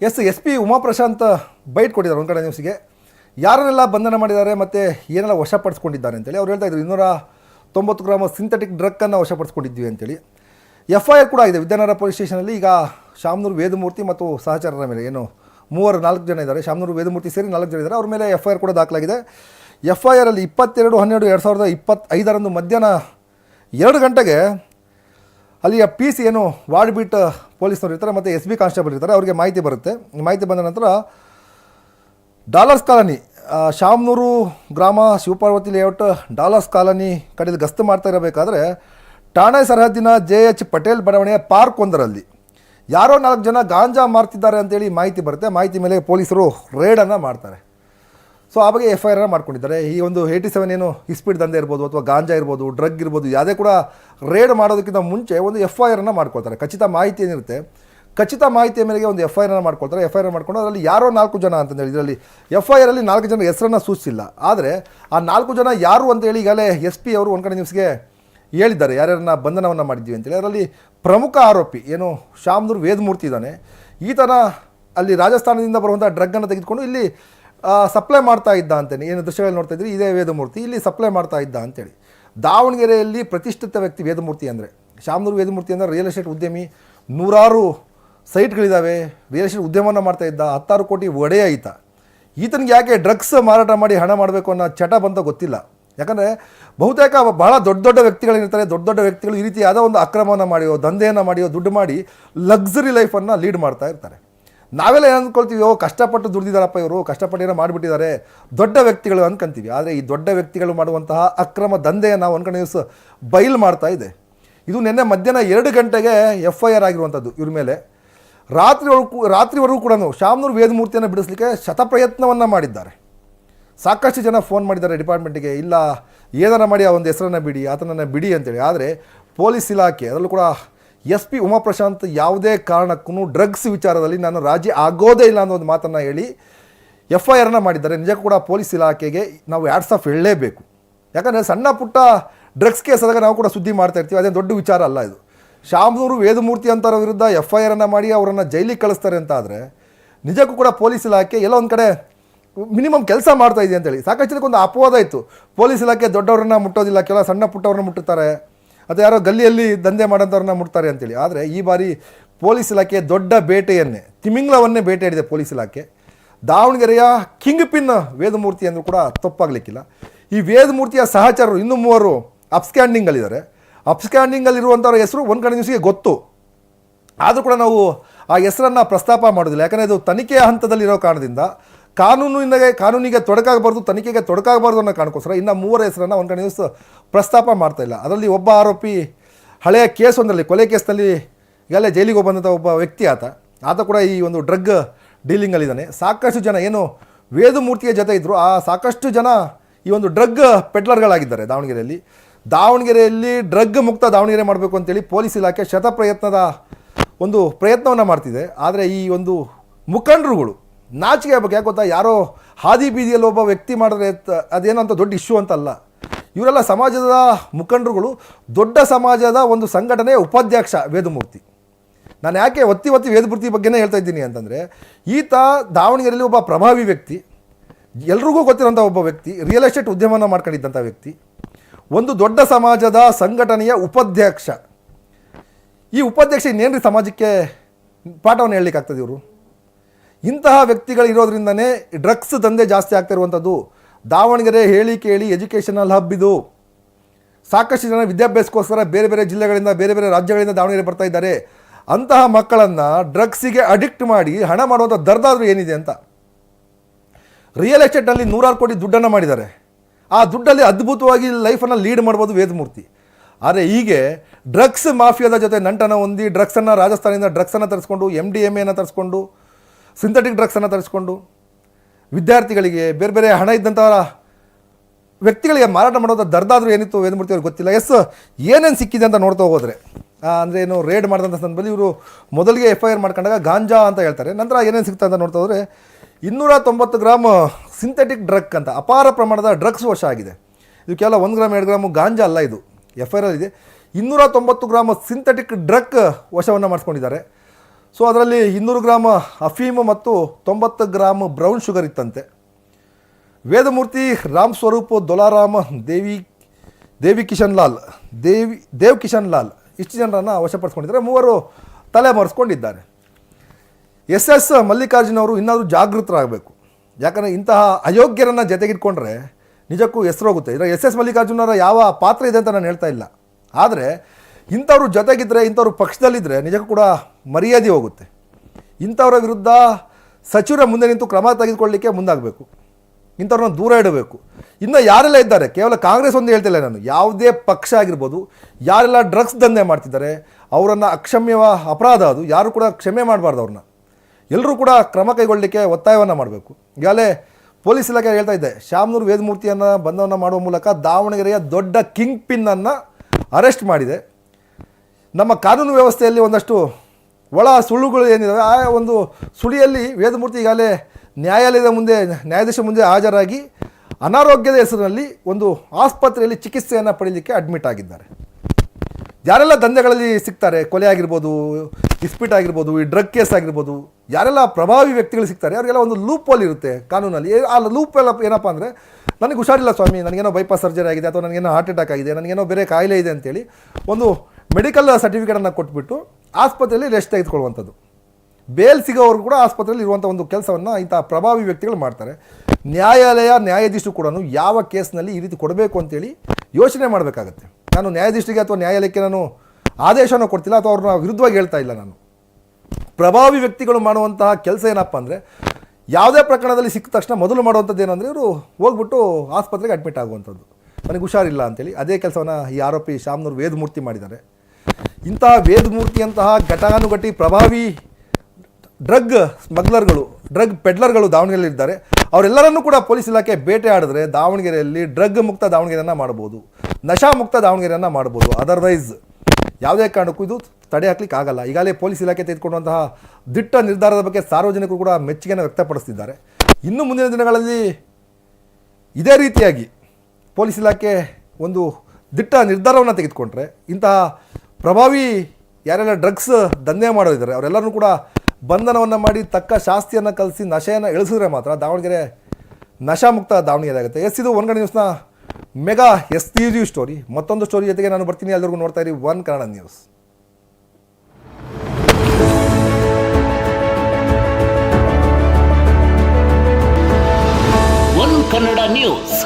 S S P Umaprashant bite ಕೊಟ್ಟಿದ್ದಾರೆ ಒಂದು ಕಡೆ ನ್ಯೂಸ್ಗೆ ಯಾರನ್ನೆಲ್ಲ ಬಂಧನ ಮಾಡಿದ್ದಾರೆ ಮತ್ತು ಏನೆಲ್ಲ ವಶಪಡಿಸ್ಕೊಂಡಿದ್ದಾರೆ ಅಂತೇಳಿ. ಅವ್ರು ಹೇಳ್ತಾ ಇದ್ರು, ಇನ್ನೂರ ತೊಂಬತ್ತು ಗ್ರಾಮ ಸಿಂಥೆಟಿಕ್ ಡ್ರಗ್ಗನ್ನು ವಶಪಡಿಸ್ಕೊಂಡಿದ್ವಿ ಅಂತೇಳಿ. ಎಫ್ ಐ ಆರ್ ಕೂಡ ಇದೆ, ವಿದ್ಯಾನಗರ ಪೊಲೀಸ್ ಸ್ಟೇಷನಲ್ಲಿ ಈಗ ಶಾಮನೂರು, ವೇದಮೂರ್ತಿ ಮತ್ತು ಸಹಚರರ ಮೇಲೆ ಏನು ಮೂವರು, ನಾಲ್ಕು ಜನ ಇದ್ದಾರೆ. ಶಾಮನೂರು ವೇದಮೂರ್ತಿ ಸೇರಿ ನಾಲ್ಕು ಜನ ಇದ್ದಾರೆ. ಅವ್ರ ಮೇಲೆ ಎಫ್ ಐ ಆರ್ ಕೂಡ ದಾಖಲಾಗಿದೆ. ಎಫ್ ಐ ಆರಲ್ಲಿ ಇಪ್ಪತ್ತೆರಡು, ಹನ್ನೆರಡು, ಎರಡು ಸಾವಿರದ ಇಪ್ಪತ್ತೈದರಂದು ಮಧ್ಯಾಹ್ನ ಎರಡು ಗಂಟೆಗೆ ಅಲ್ಲಿಯ ಪಿ ಸಿ ಏನು ವಾರ್ಡ್ ಬೀಟ್ ಪೊಲೀಸ್ನವರು ಇರ್ತಾರೆ ಮತ್ತು ಎಸ್ ಬಿ ಕಾನ್ಸ್ಟೇಬಲ್ ಇರ್ತಾರೆ. ಅವರಿಗೆ ಮಾಹಿತಿ ಬರುತ್ತೆ. ಮಾಹಿತಿ ಬಂದ ನಂತರ ಡಾಲರ್ಸ್ ಕಾಲನಿ ಶಾಮನೂರು ಗ್ರಾಮ ಶಿವಪಾರ್ವತಿ ಲೇಔಟ್ ಡಾಲರ್ಸ್ ಕಾಲನಿ ಕಡೆಯಲ್ಲಿ ಗಸ್ತು ಮಾಡ್ತಾ ಇರಬೇಕಾದ್ರೆ ಠಾಣೆ ಸರಹದ್ದಿನ ಜೆ ಎಚ್ ಪಟೇಲ್ ಬಡಾವಣೆಯ ಪಾರ್ಕ್ ಒಂದರಲ್ಲಿ ಯಾರೋ ನಾಲ್ಕು ಜನ ಗಾಂಜಾ ಮಾರ್ತಿದ್ದಾರೆ ಅಂತೇಳಿ ಮಾಹಿತಿ ಬರುತ್ತೆ. ಮಾಹಿತಿ ಮೇಲೆ ಪೊಲೀಸರು ರೇಡನ್ನು ಮಾಡ್ತಾರೆ. ಸೊ ಆ ಬಗ್ಗೆ ಎಫ್ ಐ ಆರ್ ಮಾಡ್ಕೊಂಡಿದ್ದಾರೆ. ಈ ಒಂದು ಏಯ್ಟಿ ಸೆವೆನ್ ಏನು ಇಸ್ಪೀಡ್ ದಂಧೆ ಇರ್ಬೋದು ಅಥವಾ ಗಾಂಜಾ ಇರ್ಬೋದು ಡ್ರಗ್ ಇರ್ಬೋದು, ಯಾವುದೇ ಕೂಡ ರೇಡ್ ಮಾಡೋದಕ್ಕಿಂತ ಮುಂಚೆ ಒಂದು ಎಫ್ ಐ ಆರ್ನ ಮಾಡ್ಕೊಳ್ತಾರೆ. ಖಚಿತ ಮಾಹಿತಿ ಏನಿರುತ್ತೆ? ಖಚಿತ ಮಾಹಿತಿಯ ಮೇಲೆ ಒಂದು ಎಫ್ ಐ ಆರ್ ಮಾಡ್ಕೊಳ್ತಾರೆ. ಎಫ್ ಐ ಆರ್ ಮಾಡ್ಕೊಂಡು ಅದರಲ್ಲಿ ಯಾರೋ ನಾಲ್ಕು ಜನ ಅಂತಂದೇಳಿ, ಇದರಲ್ಲಿ ಎಫ್ ಐ ಆರಲ್ಲಿ ನಾಲ್ಕು ಜನ ಹೆಸರನ್ನು ಸೂಚಿಸಿಲ್ಲ. ಆದರೆ ಆ ನಾಲ್ಕು ಜನ ಯಾರು ಅಂತೇಳಿ ಈಗಲೇ ಎಸ್ ಪಿ ಅವರು ಒಂದು ಕಡೆ ನ್ಯೂಸ್ಗೆ ಹೇಳಿದ್ದಾರೆ, ಯಾರ್ಯಾರನ್ನ ಬಂಧನವನ್ನು ಮಾಡಿದ್ವಿ ಅಂತೇಳಿ. ಅದರಲ್ಲಿ ಪ್ರಮುಖ ಆರೋಪಿ, ಏನು ಶಾಮನೂರ್ ವೇದಮೂರ್ತಿ ಇದ್ದಾನೆ. ಈತನ ಅಲ್ಲಿ ರಾಜಸ್ಥಾನದಿಂದ ಬರುವಂಥ ಡ್ರಗ್ಗನ್ನು ತೆಗೆದುಕೊಂಡು ಇಲ್ಲಿ ಸಪ್ಲೈ ಮಾಡ್ತಾ ಇದ್ದ ಅಂತೇಳಿ. ಏನು ದೃಶ್ಯಗಳಲ್ಲಿ ನೋಡ್ತಾ ಇದ್ರಿ ಇದೇ ವೇದಮೂರ್ತಿ. ಇಲ್ಲಿ ಸಪ್ಲೈ ಮಾಡ್ತಾ ಇದ್ದ ಅಂತೇಳಿ. ದಾವಣಗೆರೆಯಲ್ಲಿ ಪ್ರತಿಷ್ಠಿತ ವ್ಯಕ್ತಿ ವೇದಮೂರ್ತಿ ಅಂದರೆ ಶಾಮನೂರು ವೇದಮೂರ್ತಿ ಅಂದರೆ ರಿಯಲ್ ಎಸ್ಟೇಟ್ ಉದ್ಯಮಿ. ನೂರಾರು ಸೈಟ್ಗಳಿದ್ದಾವೆ ರಿಯಲ್ ಎಸ್ಟೇಟ್ ಉದ್ಯಮವನ್ನು ಮಾಡ್ತಾ ಇದ್ದ, ಹತ್ತಾರು ಕೋಟಿ ಒಡೆಯ ಈತ. ಈತನಿಗೆ ಯಾಕೆ ಡ್ರಗ್ಸ್ ಮಾರಾಟ ಮಾಡಿ ಹಣ ಮಾಡಬೇಕು ಅನ್ನೋ ಚಟ ಬಂತ ಗೊತ್ತಿಲ್ಲ. ಯಾಕಂದರೆ ಬಹುತೇಕ ಬಹಳ ದೊಡ್ಡ ದೊಡ್ಡ ವ್ಯಕ್ತಿಗಳೇನಿರ್ತಾರೆ ದೊಡ್ಡ ದೊಡ್ಡ ವ್ಯಕ್ತಿಗಳು ಈ ರೀತಿ ಯಾವುದೋ ಒಂದು ಅಕ್ರಮವನ್ನು ಮಾಡಿಯೋ, ದಂಧೆಯನ್ನು ಮಾಡಿಯೋ, ದುಡ್ಡು ಮಾಡಿ ಲಕ್ಸುರಿ ಲೈಫನ್ನು ಲೀಡ್ ಮಾಡ್ತಾ ಇರ್ತಾರೆ. ನಾವೆಲ್ಲ ಏನು ಅಂದ್ಕೊಳ್ತೀವಿ ಕಷ್ಟಪಟ್ಟು ದುಡ್ದಿದ್ದಾರಪ್ಪ ಇವರು, ಕಷ್ಟಪಟ್ಟು ಏನೋ ಮಾಡಿಬಿಟ್ಟಿದ್ದಾರೆ, ದೊಡ್ಡ ವ್ಯಕ್ತಿಗಳು ಅಂದ್ಕೊಂತೀವಿ ಆದರೆ ಈ ದೊಡ್ಡ ವ್ಯಕ್ತಿಗಳು ಮಾಡುವಂತಹ ಅಕ್ರಮ ದಂಧೆಯನ್ನು ನಾವು ಅನ್ಕೊಂಡು ಬೈಲ್ ಮಾಡ್ತಾ ಇದೆ. ಇದು ನಿನ್ನೆ ಮಧ್ಯಾಹ್ನ ಎರಡು ಗಂಟೆಗೆ ಎಫ್ ಐ ಆರ್ ಆಗಿರುವಂಥದ್ದು ಇವ್ರ ಮೇಲೆ. ರಾತ್ರಿವರೆಗೂ ರಾತ್ರಿವರೆಗೂ ಕೂಡ ಶಾಮನೂರು ವೇದಮೂರ್ತಿಯನ್ನು ಬಿಡಿಸಲಿಕ್ಕೆ ಶತಪ್ರಯತ್ನವನ್ನು ಮಾಡಿದ್ದಾರೆ. ಸಾಕಷ್ಟು ಜನ ಫೋನ್ ಮಾಡಿದ್ದಾರೆ ಡಿಪಾರ್ಟ್ಮೆಂಟಿಗೆ, ಇಲ್ಲ, ಏನಾರ ಮಾಡಿ ಆ ಒಂದು ಹೆಸರನ್ನು ಬಿಡಿ, ಆತನನ್ನು ಬಿಡಿ ಅಂತೇಳಿ. ಆದರೆ ಪೊಲೀಸ್ ಇಲಾಖೆ, ಅದರಲ್ಲೂ ಕೂಡ ಎಸ್ ಪಿ ಉಮಾಪ್ರಶಾಂತ್ ಯಾವುದೇ ಕಾರಣಕ್ಕೂ ಡ್ರಗ್ಸ್ ವಿಚಾರದಲ್ಲಿ ನಾನು ರಾಜಿ ಆಗೋದೇ ಇಲ್ಲ ಅನ್ನೋ ಒಂದು ಮಾತನ್ನು ಹೇಳಿ ಎಫ್ ಐ ಆರ್ನ ಮಾಡಿದ್ದಾರೆ. ನಿಜಕ್ಕೂ ಕೂಡ ಪೊಲೀಸ್ ಇಲಾಖೆಗೆ ನಾವು ಆ್ಯಡ್ಸ್ ಆಫ್ ಹೇಳಲೇಬೇಕು. ಯಾಕಂದರೆ ಸಣ್ಣ ಪುಟ್ಟ ಡ್ರಗ್ಸ್ ಕೇಸ್ ಆದಾಗ ನಾವು ಕೂಡ ಸುದ್ದಿ ಮಾಡ್ತಾ ಇರ್ತೀವಿ. ಅದೇ ದೊಡ್ಡ ವಿಚಾರ ಅಲ್ಲ ಇದು. ಶಾಮನೂರು ವೇದಮೂರ್ತಿ ಅಂತವರ ವಿರುದ್ಧ ಎಫ್ ಐ ಆರನ್ನು ಮಾಡಿ ಅವರನ್ನು ಜೈಲಿಗೆ ಕಳಿಸ್ತಾರೆ ಅಂತ ಆದರೆ ನಿಜಕ್ಕೂ ಕೂಡ ಪೊಲೀಸ್ ಇಲಾಖೆ ಎಲ್ಲೋ ಒಂದು ಕಡೆ ಮಿನಿಮಮ್ ಕೆಲಸ ಮಾಡ್ತಾ ಇದೆ ಅಂತೇಳಿ. ಸಾಕಷ್ಟು ಒಂದು ಅಪವಾದ ಇತ್ತು. ಪೊಲೀಸ್ ಇಲಾಖೆ ದೊಡ್ಡವ್ರನ್ನ ಮುಟ್ಟೋದಿಲ್ಲ ಕೆಲವು ಸಣ್ಣ ಪುಟ್ಟವ್ರನ್ನ ಮುಟ್ಟುತ್ತಾರೆ. ಅಥವಾ ಯಾರೋ ಗಲ್ಲಿಯಲ್ಲಿ ದಂಧೆ ಮಾಡೋಂಥವ್ರನ್ನ ಮುಟ್ತಾರೆ ಅಂತೇಳಿ. ಆದರೆ ಈ ಬಾರಿ ಪೊಲೀಸ್ ಇಲಾಖೆ ದೊಡ್ಡ ಬೇಟೆಯನ್ನೇ, ತಿಮಿಂಗ್ಲವನ್ನೇ ಬೇಟೆ ಹಿಡಿದೆ ಪೊಲೀಸ್ ಇಲಾಖೆ. ದಾವಣಗೆರೆಯ ಕಿಂಗ್ ಪಿನ್ ವೇದಮೂರ್ತಿ ಅಂದರೂ ಕೂಡ ತಪ್ಪಾಗಲಿಕ್ಕಿಲ್ಲ. ಈ ವೇದಮೂರ್ತಿಯ ಸಹಚರರು ಇನ್ನೂ ಮೂವರು ಅಪ್ಸ್ಕ್ಯಾಂಡಿಂಗಲ್ಲಿದ್ದಾರೆ. ಅಪ್ಸ್ಕ್ಯಾಂಡಿಂಗಲ್ಲಿರುವಂಥವ್ರ ಹೆಸರು ಒಂದು ಕಡೆ ನ್ಯೂಸ್ಗೆ ಗೊತ್ತು. ಆದರೂ ಕೂಡ ನಾವು ಆ ಹೆಸರನ್ನು ಪ್ರಸ್ತಾಪ ಮಾಡೋದಿಲ್ಲ. ಯಾಕಂದರೆ ಇದು ತನಿಖೆಯ ಹಂತದಲ್ಲಿರೋ ಕಾರಣದಿಂದ ಕಾನೂನಿಗೆ ಕಾನೂನಿಗೆ ತೊಡಕಾಗಬಾರ್ದು, ತನಿಖೆಗೆ ತೊಡಕಾಗಬಾರ್ದು ಅನ್ನೋ ಕಾರಣಕ್ಕೋಸ್ಕರ ಇನ್ನು ಮೂವರ ಹೆಸರನ್ನು ಒಂದು ಕಡೆ ನ್ಯೂಸ್ ಪ್ರಸ್ತಾಪ ಮಾಡ್ತಾ ಇಲ್ಲ. ಅದರಲ್ಲಿ ಒಬ್ಬ ಆರೋಪಿ ಹಳೆಯ ಕೇಸ್ ಒಂದರಲ್ಲಿ, ಕೊಲೆ ಕೇಸ್ನಲ್ಲಿ ಈಗಲೇ ಜೈಲಿಗೆ ಹೋಗ್ಬಂದಂಥ ಒಬ್ಬ ವ್ಯಕ್ತಿ ಆತ. ಆತ ಕೂಡ ಈ ಒಂದು ಡ್ರಗ್ ಡೀಲಿಂಗಲ್ಲಿದ್ದಾನೆ. ಸಾಕಷ್ಟು ಜನ ಏನು ವೇದಮೂರ್ತಿಯ ಜೊತೆ ಇದ್ದರು ಆ ಸಾಕಷ್ಟು ಜನ ಈ ಒಂದು ಡ್ರಗ್ ಪೆಟ್ಲರ್ಗಳಾಗಿದ್ದಾರೆ ದಾವಣಗೆರೆಯಲ್ಲಿ. ದಾವಣಗೆರೆಯಲ್ಲಿ ಡ್ರಗ್ ಮುಕ್ತ ದಾವಣಗೆರೆ ಮಾಡಬೇಕು ಅಂತೇಳಿ ಪೊಲೀಸ್ ಇಲಾಖೆ ಶತಪ್ರಯತ್ನದ ಒಂದು ಪ್ರಯತ್ನವನ್ನು ಮಾಡ್ತಿದೆ. ಆದರೆ ಈ ಒಂದು ಮುಖಂಡರುಗಳು ನಾಚಿಕೆ ಆಗ್ಬೇಕು. ಯಾಕೆ ಗೊತ್ತಾ? ಯಾರೋ ಹಾದಿ ಬೀದಿಯಲ್ಲಿ ಒಬ್ಬ ವ್ಯಕ್ತಿ ಮಾಡಿದ್ರೆ ಅದೇನೋ ಅಂತ ದೊಡ್ಡ ಇಶ್ಯೂ ಅಂತಲ್ಲ. ಇವರೆಲ್ಲ ಸಮಾಜದ ಮುಖಂಡರುಗಳು ದೊಡ್ಡ ಸಮಾಜದ ಒಂದು ಸಂಘಟನೆಯ ಉಪಾಧ್ಯಕ್ಷ ವೇದಮೂರ್ತಿ. ನಾನು ಯಾಕೆ ಒತ್ತಿ ಒತ್ತಿ ವೇದಮೂರ್ತಿ ಬಗ್ಗೆನೇ ಹೇಳ್ತಾ ಇದ್ದೀನಿ ಅಂತಂದರೆ, ಈತ ದಾವಣಗೆರೆಯಲ್ಲಿ ಒಬ್ಬ ಪ್ರಭಾವಿ ವ್ಯಕ್ತಿ, ಎಲ್ರಿಗೂ ಗೊತ್ತಿರೋಂಥ ಒಬ್ಬ ವ್ಯಕ್ತಿ ರಿಯಲ್ ಎಸ್ಟೇಟ್ ಉದ್ಯಮನ ಮಾಡ್ಕೊಂಡಿದ್ದಂಥ ವ್ಯಕ್ತಿ, ಒಂದು ದೊಡ್ಡ ಸಮಾಜದ ಸಂಘಟನೆಯ ಉಪಾಧ್ಯಕ್ಷ. ಈ ಉಪಾಧ್ಯಕ್ಷ ಇನ್ನೇನ್ರಿ ಸಮಾಜಕ್ಕೆ ಪಾಠವನ್ನು ಹೇಳಲಿಕ್ಕಾಗ್ತದೆ ಇವರು? ಇಂತಹ ವ್ಯಕ್ತಿಗಳು ಇರೋದ್ರಿಂದನೇ ಡ್ರಗ್ಸ್ ದಂಧೆ ಜಾಸ್ತಿ ಆಗ್ತಾ ಇರುವಂಥದ್ದು. ದಾವಣಗೆರೆ ಹೇಳಿ ಕೇಳಿ ಎಜುಕೇಷನಲ್ ಹಬ್ ಇದು. ಸಾಕಷ್ಟು ಜನ ವಿದ್ಯಾಭ್ಯಾಸಕ್ಕೋಸ್ಕರ ಬೇರೆ ಬೇರೆ ಜಿಲ್ಲೆಗಳಿಂದ, ಬೇರೆ ಬೇರೆ ರಾಜ್ಯಗಳಿಂದ ದಾವಣಗೆರೆ ಬರ್ತಾ ಇದ್ದಾರೆ. ಅಂತಹ ಮಕ್ಕಳನ್ನು ಡ್ರಗ್ಸಿಗೆ ಅಡಿಕ್ಟ್ ಮಾಡಿ ಹಣ ಮಾಡುವಂಥ ದರ್ದಾದರೂ ಏನಿದೆ ಅಂತ. ರಿಯಲ್ ಎಸ್ಟೇಟ್ನಲ್ಲಿ ನೂರಾರು ಕೋಟಿ ದುಡ್ಡನ್ನು ಮಾಡಿದ್ದಾರೆ. ಆ ದುಡ್ಡಲ್ಲಿ ಅದ್ಭುತವಾಗಿ ಲೈಫನ್ನು ಲೀಡ್ ಮಾಡ್ಬೋದು ವೇದಮೂರ್ತಿ. ಆದರೆ ಹೀಗೆ ಡ್ರಗ್ಸ್ ಮಾಫಿಯಾದ ಜೊತೆ ನಂಟನ ಹೊಂದಿ ಡ್ರಗ್ಸನ್ನು ರಾಜಸ್ಥಾನದಿಂದ ಡ್ರಗ್ಸನ್ನು ತರಿಸ್ಕೊಂಡು ಎಂ ಡಿ ಎಂ ಎನ ತರಿಸ್ಕೊಂಡು ಸಿಂಥೆಟಿಕ್ ಡ್ರಗ್ಸನ್ನು ತರಿಸ್ಕೊಂಡು ವಿದ್ಯಾರ್ಥಿಗಳಿಗೆ ಬೇರೆ ಬೇರೆ ಹಣ ಇದ್ದಂಥ ವ್ಯಕ್ತಿಗಳಿಗೆ ಮಾರಾಟ ಮಾಡೋದ ದರ್ದಾದರೂ ಏನಿತ್ತು ಏನು ಅವ್ರಿಗೆ ಗೊತ್ತಿಲ್ಲ. ಎಸ್ ಏನೇನು ಸಿಕ್ಕಿದೆ ಅಂತ ನೋಡ್ತಾ ಹೋದರೆ ಅಂದರೆ ಏನು ರೇಡ್ ಮಾಡಿದಂಥ ಸಂದರ್ಭದಲ್ಲಿ ಇವರು ಮೊದಲಿಗೆ ಎಫ್ ಐ ಆರ್ ಮಾಡ್ಕೊಂಡಾಗ ಗಾಂಜಾ ಅಂತ ಹೇಳ್ತಾರೆ. ನಂತರ ಏನೇನು ಸಿಗ್ತಾ ಅಂತ ನೋಡ್ತಾ ಹೋದರೆ ಇನ್ನೂರ ತೊಂಬತ್ತು ಗ್ರಾಮ್ ಸಿಂಥೆಟಿಕ್ ಡ್ರಗ್ ಅಂತ, ಅಪಾರ ಪ್ರಮಾಣದ ಡ್ರಗ್ಸ್ ವಶ ಆಗಿದೆ. ಇದು ಕೇವಲ ಒಂದು ಗ್ರಾಮ್ ಎರಡು ಗ್ರಾಮು ಗಾಂಜಾ ಅಲ್ಲ ಇದು. ಎಫ್ ಐ ಆರ್ ಇದೆ. ಇನ್ನೂರ ತೊಂಬತ್ತು ಗ್ರಾಮ್ ಸಿಂಥೆಟಿಕ್ ಡ್ರಗ್ ವಶವನ್ನು ಮಾಡಿಸ್ಕೊಂಡಿದ್ದಾರೆ. ಸೊ ಅದರಲ್ಲಿ ಇನ್ನೂರು ಗ್ರಾಮ ಅಫೀಮು ಮತ್ತು ತೊಂಬತ್ತು ಗ್ರಾಮ್ ಬ್ರೌನ್ ಶುಗರ್ ಇತ್ತಂತೆ. ವೇದಮೂರ್ತಿ ರಾಮ್ ಸ್ವರೂಪ್ ದೊಲಾರಾಮ್, ದೇವಿ ದೇವಿ ಕಿಶನ್ ಲಾಲ್, ದೇವಿ, ದೇವ್ ಕಿಶನ್ ಲಾಲ್ ಇಷ್ಟು ಜನರನ್ನು ವಶಪಡಿಸ್ಕೊಂಡಿದ್ದಾರೆ. ಮೂವರು ತಲೆ ಮರೆಸ್ಕೊಂಡಿದ್ದಾರೆ. ಎಸ್ ಎಸ್ ಮಲ್ಲಿಕಾರ್ಜುನ್ ಅವರು ಇನ್ನಾದರೂ ಜಾಗೃತರಾಗಬೇಕು. ಯಾಕಂದರೆ ಇಂತಹ ಅಯೋಗ್ಯರನ್ನು ಜೊತೆಗಿಟ್ಕೊಂಡ್ರೆ ನಿಜಕ್ಕೂ ಹೆಸರೋಗುತ್ತೆ ಇದರ ಎಸ್ ಎಸ್ ಮಲ್ಲಿಕಾರ್ಜುನರ ಯಾವ ಪಾತ್ರ ಇದೆ ಅಂತ ನಾನು ಹೇಳ್ತಾ ಇಲ್ಲ. ಆದರೆ ಇಂಥವ್ರು ಜೊತೆಗಿದ್ದರೆ ಇಂಥವ್ರು ಪಕ್ಷದಲ್ಲಿದ್ದರೆ ನಿಜಕ್ಕೂ ಕೂಡ ಮರ್ಯಾದೆ ಹೋಗುತ್ತೆ. ಇಂಥವರ ವಿರುದ್ಧ ಸಚಿವರ ಮುಂದೆ ನಿಂತು ಕ್ರಮ ತೆಗೆದುಕೊಳ್ಳಲಿಕ್ಕೆ ಮುಂದಾಗಬೇಕು. ಇಂಥವ್ರನ್ನ ದೂರ ಇಡಬೇಕು. ಇನ್ನು ಯಾರೆಲ್ಲ ಇದ್ದಾರೆ, ಕೇವಲ ಕಾಂಗ್ರೆಸ್ ಒಂದು ಹೇಳ್ತಿಲ್ಲ ನಾನು, ಯಾವುದೇ ಪಕ್ಷ ಆಗಿರ್ಬೋದು, ಯಾರೆಲ್ಲ ಡ್ರಗ್ಸ್ ದಂಧೆ ಮಾಡ್ತಿದ್ದಾರೆ, ಅವರನ್ನು ಅಕ್ಷಮ್ಯವ ಅಪರಾಧ ಅದು, ಯಾರು ಕೂಡ ಕ್ಷಮೆ ಮಾಡಬಾರ್ದು ಅವ್ರನ್ನ. ಎಲ್ಲರೂ ಕೂಡ ಕ್ರಮ ಕೈಗೊಳ್ಳಲಿಕ್ಕೆ ಒತ್ತಾಯವನ್ನು ಮಾಡಬೇಕು. ಈಗಾಗಲೇ ಪೊಲೀಸ್ ಇಲಾಖೆ ಹೇಳ್ತಾ ಇದ್ದೆ ಶಾಮನೂರು ವೇದಮೂರ್ತಿಯನ್ನು ಬಂಧವನ್ನು ಮಾಡುವ ಮೂಲಕ ದಾವಣಗೆರೆಯ ದೊಡ್ಡ ಕಿಂಗ್ ಪಿನ್ನನ್ನು ಅರೆಸ್ಟ್ ಮಾಡಿದೆ. ನಮ್ಮ ಕಾನೂನು ವ್ಯವಸ್ಥೆಯಲ್ಲಿ ಒಂದಷ್ಟು ಒಳ ಸುಳ್ಳುಗಳು ಏನಿದ್ದಾವೆ ಆ ಒಂದು ಸುಳಿಯಲ್ಲಿ ವೇದಮೂರ್ತಿ ಈಗಾಗಲೇ ನ್ಯಾಯಾಲಯದ ಮುಂದೆ, ನ್ಯಾಯಾಧೀಶ ಮುಂದೆ ಹಾಜರಾಗಿ ಅನಾರೋಗ್ಯದ ಹೆಸರಿನಲ್ಲಿ ಒಂದು ಆಸ್ಪತ್ರೆಯಲ್ಲಿ ಚಿಕಿತ್ಸೆಯನ್ನು ಪಡೀಲಿಕ್ಕೆ ಅಡ್ಮಿಟ್ ಆಗಿದ್ದಾರೆ. ಯಾರೆಲ್ಲ ದಂಧೆಗಳಲ್ಲಿ ಸಿಗ್ತಾರೆ, ಕೊಲೆ ಆಗಿರ್ಬೋದು ಇಸ್ಪಿಟ್ ಆಗಿರ್ಬೋದು, ಈ ಡ್ರಗ್ ಕೇಸ್ ಆಗಿರ್ಬೋದು, ಯಾರೆಲ್ಲ ಪ್ರಭಾವಿ ವ್ಯಕ್ತಿಗಳು ಸಿಗ್ತಾರೆ, ಅವರಿಗೆಲ್ಲ ಒಂದು ಲೂಪ್ ಹೋಲ್ ಇರುತ್ತೆ ಕಾನೂನಲ್ಲಿ. ಆ ಲೂಪ್ ಎಲ್ಲ ಏನಪ್ಪ ಅಂದರೆ, ನನಗೆ ಹುಷಾರಿಲ್ಲ ಸ್ವಾಮಿ, ನನಗೇನೋ ಬೈಪಾಸ್ ಸರ್ಜರಿ ಆಗಿದೆ, ಅಥವಾ ನನಗೇನೋ ಹಾರ್ಟ್ ಅಟ್ಯಾಕ್ ಆಗಿದೆ, ನನಗೇನೋ ಬೇರೆ ಕಾಯಿಲೆ ಇದೆ ಅಂತೇಳಿ ಒಂದು ಮೆಡಿಕಲ್ ಸರ್ಟಿಫಿಕೇಟನ್ನು ಕೊಟ್ಬಿಟ್ಟು ಆಸ್ಪತ್ರೆಯಲ್ಲಿ ರೆಸ್ಟ್ ತೆಗೆದುಕೊಳ್ಳುವಂಥದ್ದು. ಬೇಲ್ ಸಿಗೋವ್ರು ಕೂಡ ಆಸ್ಪತ್ರೆಯಲ್ಲಿ ಇರುವಂಥ ಒಂದು ಕೆಲಸವನ್ನು ಇಂಥ ಪ್ರಭಾವಿ ವ್ಯಕ್ತಿಗಳು ಮಾಡ್ತಾರೆ. ನ್ಯಾಯಾಲಯ, ನ್ಯಾಯಾಧೀಶರು ಕೂಡ ಯಾವ ಕೇಸ್ನಲ್ಲಿ ಈ ರೀತಿ ಕೊಡಬೇಕು ಅಂತೇಳಿ ಯೋಚನೆ ಮಾಡಬೇಕಾಗತ್ತೆ. ನಾನು ನ್ಯಾಯಾಧೀಶರಿಗೆ ಅಥವಾ ನ್ಯಾಯಾಲಯಕ್ಕೆ ನಾನು ಆದೇಶವನ್ನು ಕೊಡ್ತಿಲ್ಲ ಅಥವಾ ಅವ್ರನ್ನ ವಿರುದ್ಧವಾಗಿ ಹೇಳ್ತಾ ಇಲ್ಲ ನಾನು. ಪ್ರಭಾವಿ ವ್ಯಕ್ತಿಗಳು ಮಾಡುವಂತಹ ಕೆಲಸ ಏನಪ್ಪ ಅಂದರೆ, ಯಾವುದೇ ಪ್ರಕರಣದಲ್ಲಿ ಸಿಕ್ಕ ತಕ್ಷಣ ಮೊದಲು ಮಾಡುವಂಥದ್ದು ಏನಂದರೆ ಇವರು ಹೋಗ್ಬಿಟ್ಟು ಆಸ್ಪತ್ರೆಗೆ ಅಡ್ಮಿಟ್ ಆಗುವಂಥದ್ದು. ನನಗೆ ಹುಷಾರಿಲ್ಲ ಅಂತೇಳಿ ಅದೇ ಕೆಲಸವನ್ನು ಈ ಆರೋಪಿ ಶಾಮ್ನೂರು ವೇದಮೂರ್ತಿ ಮಾಡಿದ್ದಾರೆ. ಇಂತಹ ವೇದಮೂರ್ತಿಯಂತಹ ಘಟಾನುಘಟಿ ಪ್ರಭಾವಿ ಡ್ರಗ್ ಸ್ಮಗ್ಲರ್ಗಳು, ಡ್ರಗ್ ಪೆಡ್ಲರ್ಗಳು ದಾವಣಗೆರೆಯಲ್ಲಿ ಇದ್ದಾರೆ ಅವರೆಲ್ಲರನ್ನೂ ಕೂಡ ಪೊಲೀಸ್ ಇಲಾಖೆ ಬೇಟೆ ಆಡಿದ್ರೆ ದಾವಣಗೆರೆಯಲ್ಲಿ ಡ್ರಗ್ ಮುಕ್ತ ದಾವಣಗೆರೆಯನ್ನು ಮಾಡ್ಬೋದು, ನಶಾ ಮುಕ್ತ ದಾವಣಗೆರೆಯನ್ನು ಮಾಡ್ಬೋದು. ಅದರ್ವೈಸ್ ಯಾವುದೇ ಕಾರಣಕ್ಕೂ ಇದು ತಡೆ ಹಾಕ್ಲಿಕ್ಕೆ ಆಗಲ್ಲ. ಈಗಾಗಲೇ ಪೊಲೀಸ್ ಇಲಾಖೆ ತೆಗೆದುಕೊಂಡಂತಹ ದಿಟ್ಟ ನಿರ್ಧಾರದ ಬಗ್ಗೆ ಸಾರ್ವಜನಿಕರು ಕೂಡ ಮೆಚ್ಚುಗೆಯನ್ನು ವ್ಯಕ್ತಪಡಿಸ್ತಿದ್ದಾರೆ. ಇನ್ನು ಮುಂದಿನ ದಿನಗಳಲ್ಲಿ ಇದೇ ರೀತಿಯಾಗಿ ಪೊಲೀಸ್ ಇಲಾಖೆ ಒಂದು ದಿಟ್ಟ ನಿರ್ಧಾರವನ್ನು ತೆಗೆದುಕೊಂಡ್ರೆ ಇಂತಹ ಪ್ರಭಾವಿ ಯಾರೆಲ್ಲ ಡ್ರಗ್ಸ್ ದಂಧೆ ಮಾಡೋದಿದ್ದಾರೆ ಅವರೆಲ್ಲರೂ ಕೂಡ ಬಂಧನವನ್ನು ಮಾಡಿ ತಕ್ಕ ಶಾಸ್ತಿಯನ್ನು ಕಲಿಸಿ ನಶೆಯನ್ನು ಇಳಿಸಿದ್ರೆ ಮಾತ್ರ ದಾವಣಗೆರೆ ನಶಾಮುಕ್ತ ದಾವಣಗೆರೆ ಆಗುತ್ತೆ ಎಸ್, ಇದು ಒನ್ಗಡೆ ನ್ಯೂಸ್ನ mega S T U story ಮತ್ತೊಂದು ಸ್ಟೋರಿ ಜೊತೆಗೆ ನಾನು ಬರ್ತೀನಿ. ಎಲ್ಲರಿಗೂ ನೋಡ್ತಾ ಇರಿ one Kannada news. One Kannada news.